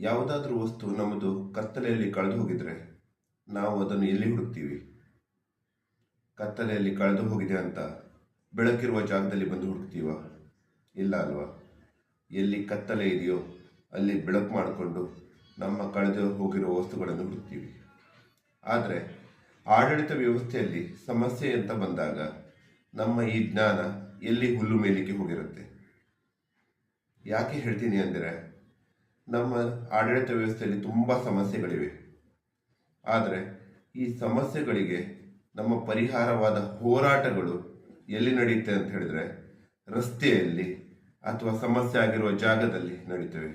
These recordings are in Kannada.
ಯಾವುದಾದ್ರೂ ವಸ್ತು ನಮ್ಮದು ಕತ್ತಲೆಯಲ್ಲಿ ಕಳೆದು ಹೋಗಿದ್ರೆ ನಾವು ಅದನ್ನು ಎಲ್ಲಿ ಹುಡುಕ್ತೀವಿ? ಕತ್ತಲೆಯಲ್ಲಿ ಕಳೆದು ಹೋಗಿದೆ ಅಂತ ಬೆಳಕಿರುವ ಜಾಗದಲ್ಲಿ ಬಂದು ಹುಡುಕ್ತೀವ? ಇಲ್ಲ ಅಲ್ವಾ? ಎಲ್ಲಿ ಕತ್ತಲೆ ಇದೆಯೋ ಅಲ್ಲಿ ಬೆಳಕು ಮಾಡಿಕೊಂಡು ನಮ್ಮ ಕಳೆದು ಹೋಗಿರುವ ವಸ್ತುಗಳನ್ನು ಹುಡುಕ್ತೀವಿ. ಆದರೆ ಆಡಳಿತ ವ್ಯವಸ್ಥೆಯಲ್ಲಿ ಸಮಸ್ಯೆ ಅಂತ ಬಂದಾಗ ನಮ್ಮ ಈ ಜ್ಞಾನ ಎಲ್ಲಿ ಹುಲ್ಲು ಮೇಲಿಕ್ಕೆ ಹೋಗಿರುತ್ತೆ? ಯಾಕೆ ಹೇಳ್ತೀನಿ ಅಂದರೆ ನಮ್ಮ ಆಡಳಿತ ವ್ಯವಸ್ಥೆಯಲ್ಲಿ ತುಂಬ ಸಮಸ್ಯೆಗಳಿವೆ. ಆದರೆ ಈ ಸಮಸ್ಯೆಗಳಿಗೆ ನಮ್ಮ ಪರಿಹಾರವಾದ ಹೋರಾಟಗಳು ಎಲ್ಲಿ ನಡೆಯುತ್ತೆ ಅಂತ ಹೇಳಿದ್ರೆ ರಸ್ತೆಯಲ್ಲಿ ಅಥವಾ ಸಮಸ್ಯೆ ಆಗಿರುವ ಜಾಗದಲ್ಲಿ ನಡೀತವೆ.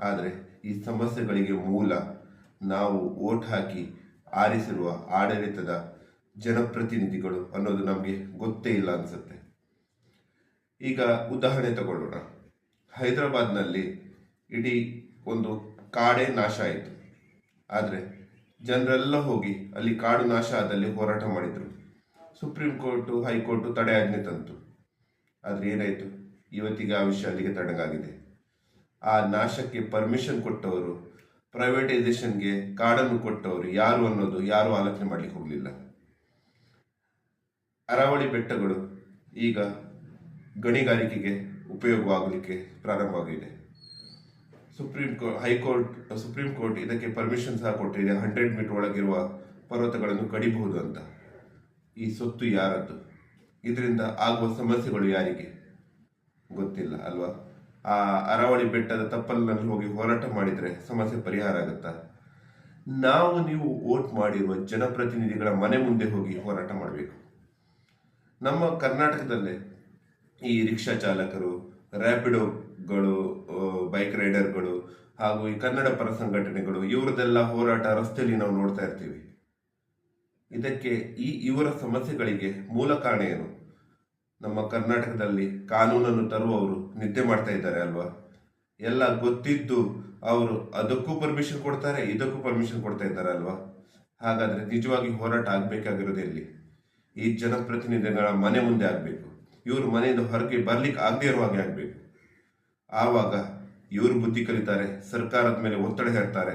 ಆದರೆ ಈ ಸಮಸ್ಯೆಗಳಿಗೆ ಮೂಲ ನಾವು ಓಟ್ ಹಾಕಿ ಆರಿಸಿರುವ ಆಡಳಿತದ ಜನಪ್ರತಿನಿಧಿಗಳು ಅನ್ನೋದು ನಮಗೆ ಗೊತ್ತೇ ಇಲ್ಲ ಅನಿಸುತ್ತೆ. ಈಗ ಉದಾಹರಣೆ ತಗೊಳ್ಳೋಣ. ಹೈದರಾಬಾದ್ನಲ್ಲಿ ಇಡೀ ಒಂದು ಕಾಡೇ ನಾಶ ಆಯಿತು. ಆದರೆ ಜನರೆಲ್ಲ ಹೋಗಿ ಅಲ್ಲಿ ಕಾಡು ನಾಶ ಆದಲ್ಲಿ ಹೋರಾಟ ಮಾಡಿದರು. ಸುಪ್ರೀಂ ಕೋರ್ಟು, ಹೈಕೋರ್ಟು ತಡೆಯಾಜ್ಞೆ ತಂತು. ಆದರೆ ಏನಾಯಿತು? ಇವತ್ತಿಗೆ ಆ ವಿಷಯ ಅಲ್ಲಿಗೆ ತಡಗಾಗಿದೆ. ಆ ನಾಶಕ್ಕೆ ಪರ್ಮಿಷನ್ ಕೊಟ್ಟವರು ಪ್ರೈವೇಟೈಸೇಷನ್ಗೆ ಕಾಡನ್ನು ಕೊಟ್ಟವರು ಯಾರು ಅನ್ನೋದು ಯಾರು ಆಲೋಚನೆ ಮಾಡಲಿಕ್ಕೆ ಹೋಗಲಿಲ್ಲ. ಅರಾವಳಿ ಬೆಟ್ಟಗಳು ಈಗ ಗಣಿಗಾರಿಕೆಗೆ ಉಪಯೋಗವಾಗಲಿಕ್ಕೆ ಪ್ರಾರಂಭವಾಗಿದೆ. Supreme Court high court, Supreme Court ಇದಕ್ಕೆ ಪರ್ಮಿಷನ್ ಸಹ ಕೊಟ್ಟಿದೆ. ಹಂಡ್ರೆಡ್ ಮೀಟರ್ ಒಳಗಿರುವ ಪರ್ವತಗಳನ್ನು ಕಡಿಬಹುದು ಅಂತ. ಈ ಸೊತ್ತು ಯಾರದ್ದು? ಇದರಿಂದ ಆಗುವ ಸಮಸ್ಯೆಗಳು ಯಾರಿಗೆ? ಗೊತ್ತಿಲ್ಲ, ಅಲ್ವಾ? ಆ ಅರಾವಳಿ ಬೆಟ್ಟದ ತಪ್ಪಲಿನಲ್ಲಿ ಹೋಗಿ ಹೋರಾಟ ಮಾಡಿದರೆ ಸಮಸ್ಯೆ ಪರಿಹಾರ ಆಗುತ್ತಾ? ನಾವು ನೀವು ವೋಟ್ ಮಾಡಿರುವ ಜನಪ್ರತಿನಿಧಿಗಳ ಮನೆ ಮುಂದೆ ಹೋಗಿ ಹೋರಾಟ ಮಾಡಬೇಕು. ನಮ್ಮ ಕರ್ನಾಟಕದಲ್ಲೇ ಈ ರಿಕ್ಷಾ ಚಾಲಕರು ರ್ಯಾಪಿಡೋಗಳು ಬೈಕ್ ರೈಡರ್ಗಳು ಹಾಗೂ ಈ ಕನ್ನಡ ಪರ ಸಂಘಟನೆಗಳು ಇವರದೆಲ್ಲ ಹೋರಾಟ ರಸ್ತೆಯಲ್ಲಿ ನಾವು ನೋಡ್ತಾ ಇರ್ತೀವಿ. ಇದಕ್ಕೆ ಈ ಇವರ ಸಮಸ್ಯೆಗಳಿಗೆ ಮೂಲ ಕಾರಣ ಏನು? ನಮ್ಮ ಕರ್ನಾಟಕದಲ್ಲಿ ಕಾನೂನನ್ನು ತರುವವರು ನಿದ್ದೆ ಮಾಡ್ತಾ ಇದ್ದಾರೆ ಅಲ್ವಾ? ಎಲ್ಲ ಗೊತ್ತಿದ್ದು ಅವರು ಅದಕ್ಕೂ ಪರ್ಮಿಷನ್ ಕೊಡ್ತಾರೆ, ಇದಕ್ಕೂ ಪರ್ಮಿಷನ್ ಕೊಡ್ತಾ ಇದ್ದಾರೆ ಅಲ್ವಾ? ಹಾಗಾದ್ರೆ ನಿಜವಾಗಿ ಹೋರಾಟ ಆಗ್ಬೇಕಾಗಿರೋದು ಎಲ್ಲಿ? ಈ ಜನಪ್ರತಿನಿಧಿಗಳ ಮನೆ ಮುಂದೆ ಆಗಬೇಕು. ಇವರು ಮನೆಯಿಂದ ಹೊರಗೆ ಬರ್ಲಿಕ್ಕೆ ಆಗದೆ ಇರುವ ಹಾಗೆ ಆಗಬೇಕು. ಆವಾಗ ಇವರು ಬುದ್ಧಿ ಕಲಿತಾರೆ, ಸರ್ಕಾರದ ಮೇಲೆ ಒತ್ತಡ ಹೇರ್ತಾರೆ,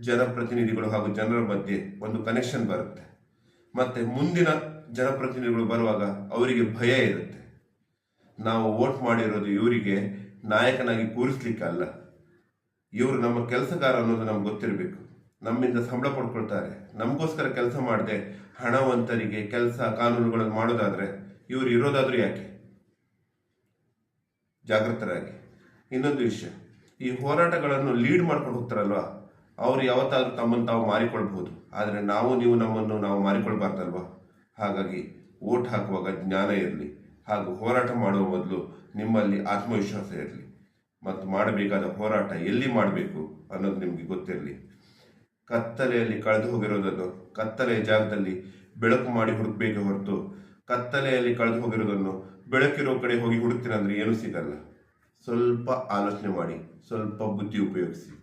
ಜನಪ್ರತಿನಿಧಿಗಳು ಹಾಗೂ ಜನರ ಮಧ್ಯೆ ಒಂದು ಕನೆಕ್ಷನ್ ಬರುತ್ತೆ. ಮತ್ತೆ ಮುಂದಿನ ಜನಪ್ರತಿನಿಧಿಗಳು ಬರುವಾಗ ಅವರಿಗೆ ಭಯ ಇರುತ್ತೆ. ನಾವು ವೋಟ್ ಮಾಡಿರೋದು ಇವರಿಗೆ ನಾಯಕನಾಗಿ ಕೂರಿಸ್ಲಿಕ್ಕೆ ಅಲ್ಲ. ಇವರು ನಮ್ಮ ಕೆಲಸಗಾರ ಅನ್ನೋದು ನಮ್ಗೆ ಗೊತ್ತಿರಬೇಕು. ನಮ್ಮಿಂದ ಸಂಬಳ ಪಡ್ಕೊಳ್ತಾರೆ. ನಮಗೋಸ್ಕರ ಕೆಲಸ ಮಾಡದೆ ಹಣವಂತರಿಗೆ ಕೆಲಸ ಕಾನೂನುಗಳನ್ನು ಮಾಡೋದಾದ್ರೆ ಇವರು ಇರೋದಾದ್ರೂ ಯಾಕೆ? ಜಾಗೃತರಾಗಿ ಇನ್ನೊಂದು ವಿಷಯ. ಈ ಹೋರಾಟಗಳನ್ನು ಲೀಡ್ ಮಾಡ್ಕೊಂಡು ಹೋಗ್ತಾರಲ್ವಾ? ಅವ್ರು ಯಾವತ್ತಾದ್ರೂ ತಮ್ಮನ್ನು ತಾವು ಮಾರಿಕೊಳ್ಬಹುದು. ಆದರೆ ನಾವು, ನೀವು ನಮ್ಮನ್ನು ನಾವು ಮಾರಿಕೊಳ್ಬಾರ್ದಲ್ವಾ? ಹಾಗಾಗಿ ಓಟ್ ಹಾಕುವಾಗ ಜ್ಞಾನ ಇರಲಿ. ಹಾಗೂ ಹೋರಾಟ ಮಾಡುವ ಮೊದಲು ನಿಮ್ಮಲ್ಲಿ ಆತ್ಮವಿಶ್ವಾಸ ಇರಲಿ. ಮತ್ತು ಮಾಡಬೇಕಾದ ಹೋರಾಟ ಎಲ್ಲಿ ಮಾಡಬೇಕು ಅನ್ನೋದು ನಿಮಗೆ ಗೊತ್ತಿರಲಿ. ಕತ್ತಲೆಯಲ್ಲಿ ಕಳೆದು ಹೋಗಿರೋದನ್ನು ಕತ್ತಲೆಯ ಜಾಗದಲ್ಲಿ ಬೆಳಕು ಮಾಡಿ ಹುಡುಕಬೇಕು ಹೊರತು ಕತ್ತಲೆಯಲ್ಲಿ ಕಳೆದು ಹೋಗಿರೋದನ್ನು ಬೆಳಕಿರೋ ಕಡೆ ಹೋಗಿ ಹುಡುಕ್ತೀನಂದ್ರೆ ಏನೂ ಸಿಗಲ್ಲ. ಸ್ವಲ್ಪ ಆಲೋಚನೆ ಮಾಡಿ ಸ್ವಲ್ಪ ಬುದ್ಧಿ ಉಪಯೋಗಿಸಿ.